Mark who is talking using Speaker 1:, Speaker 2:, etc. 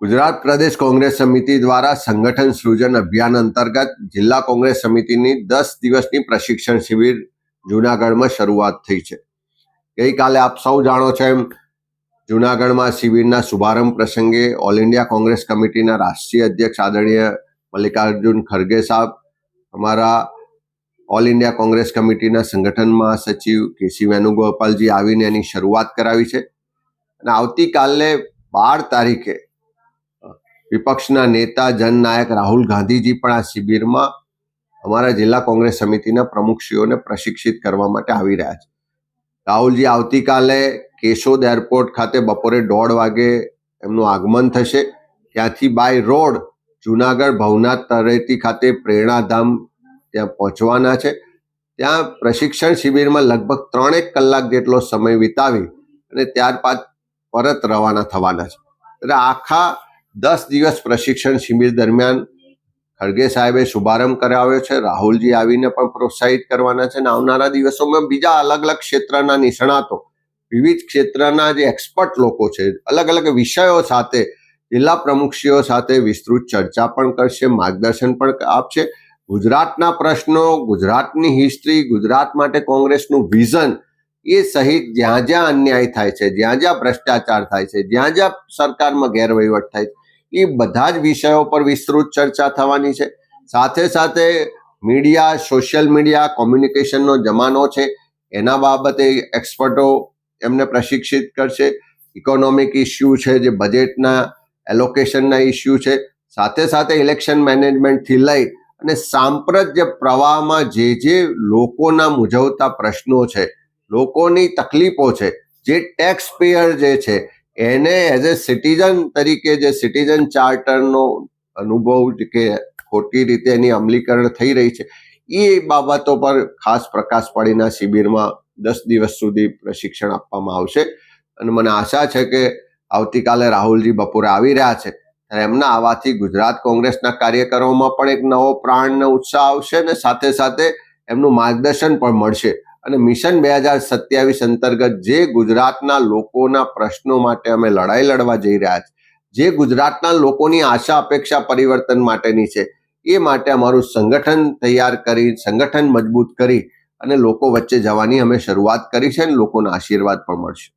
Speaker 1: ગુજરાત પ્રદેશ કોંગ્રેસ સમિતિ દ્વારા સંગઠન સૃજન અભિયાન અંતર્ગત જિલ્લા કોંગ્રેસ સમિતિની દસ દિવસની પ્રશિક્ષણ શિબિર જૂનાગઢમાં શરૂઆત થઈ છે. ગઈકાલે આપ સૌ જાણો છો એમ, જૂનાગઢમાં શિબિરના શુભારંભ પ્રસંગે ઓલ ઇન્ડિયા કોંગ્રેસ કમિટીના રાષ્ટ્રીય અધ્યક્ષ આદરણીય મલ્લિકાર્જુન ખરગે સાહેબ, અમારા ઓલ ઇન્ડિયા કોંગ્રેસ કમિટીના સંગઠન મહાસચિવ કેસી વેણુગોપાલજી આવીને એની શરૂઆત કરાવી છે. અને આવતીકાલે બાર તારીખે વિપક્ષના નેતા, જનનાયક રાહુલ ગાંધીજી પણ આ શિબિરમાં અમારા જિલ્લા કોંગ્રેસ સમિતિના પ્રમુખશ્રીઓને પ્રશિક્ષિત કરવા માટે આવી રહ્યા છે. રાહુલજી, આવતીકાલે કેશોદ એરપોર્ટ ખાતે બપોરે દોઢ વાગે એમનું આગમન થશે. ત્યાંથી બાય રોડ જુનાગઢ ભવનાથ તળેટી ખાતે પ્રેરણાધામ ત્યાં પહોંચવાના છે. ત્યાં પ્રશિક્ષણ શિબિરમાં લગભગ ત્રણેક કલાક જેટલો સમય વિતાવી અને ત્યારબાદ પરત રવાના થવાના છે. એટલે આખા દસ દિવસ પ્રશિક્ષણ શિબિર દરમિયાન ખડગે સાહેબે શુભારંભ કરાવ્યો છે. રાહુલજી આવીને પણ પ્રોત્સાહિત કરવાના છે અને આવનારા દિવસોમાં બીજા અલગ અલગ ક્ષેત્રના નિષ્ણાતો, વિવિધ ક્ષેત્રના જે એક્સપર્ટ લોકો છે, અલગ અલગ વિષયો સાથે, જિલ્લા પ્રમુખશ્રીઓ સાથે વિસ્તૃત ચર્ચા પણ કરશે, માર્ગદર્શન પણ આપશે. ગુજરાતના પ્રશ્નો, ગુજરાતની હિસ્ટ્રી ગુજરાત માટે કોંગ્રેસનું વિઝન એ સહિત જ્યાં જ્યાં અન્યાય થાય છે, જ્યાં જ્યાં ભ્રષ્ટાચાર થાય છે, જ્યાં જ્યાં સરકારમાં ગેરવહીવટ થાય છે એ બધા જ વિષયો પર વિસ્તૃત ચર્ચા થવાની છે. સાથે સાથે મીડિયા, સોશિયલ મીડિયા, કોમ્યુનિકેશનનો જમાનો છે. એના બાબતે એક્સપર્ટો એમને પ્રશિક્ષિત કરશે. ઇકોનોમિક ઇસ્યુ છે, જે બજેટના એલોકેશનના ઇસ્યુ છે. સાથે સાથે ઇલેક્શન મેનેજમેન્ટથી લઈ અને સાંપ્રત જે પ્રવાહમાં જે જે લોકોના મૂંઝવતા પ્રશ્નો છે, લોકોની તકલીફો છે, જે ટેક્સ પેયર જે છે એને એઝ એ સિટીઝન તરીકે જે સિટીઝન ચાર્ટરનો અનુભવ કે ખોટી રીતે એની અમલીકરણ થઈ રહી છે, એ બાબતો પર ખાસ પ્રકાશ પાડીના શિબિરમાં દસ દિવસ સુધી પ્રશિક્ષણ આપવામાં આવશે. અને મને આશા છે કે આવતીકાલે રાહુલજી બપોરે આવી રહ્યા છે એમના આવાથી ગુજરાત કોંગ્રેસના કાર્યકરોમાં પણ એક નવો પ્રાણ ને ઉત્સાહ આવશે અને સાથે સાથે એમનું માર્ગદર્શન પણ મળશે. અને મિશન બે હજાર સત્યાવીસ અંતર્ગત જે ગુજરાતના લોકોના પ્રશ્નો માટે અમે લડાઈ લડવા જઈ રહ્યા છીએ જે ગુજરાતના લોકોની આશા અપેક્ષા પરિવર્તન માટેની છે, એ માટે અમારું સંગઠન તૈયાર કરી, સંગઠન મજબૂત કરી અને લોકો વચ્ચે જવાની અમે શરૂઆત કરી છે અને લોકોના આશીર્વાદ પણ મળશે.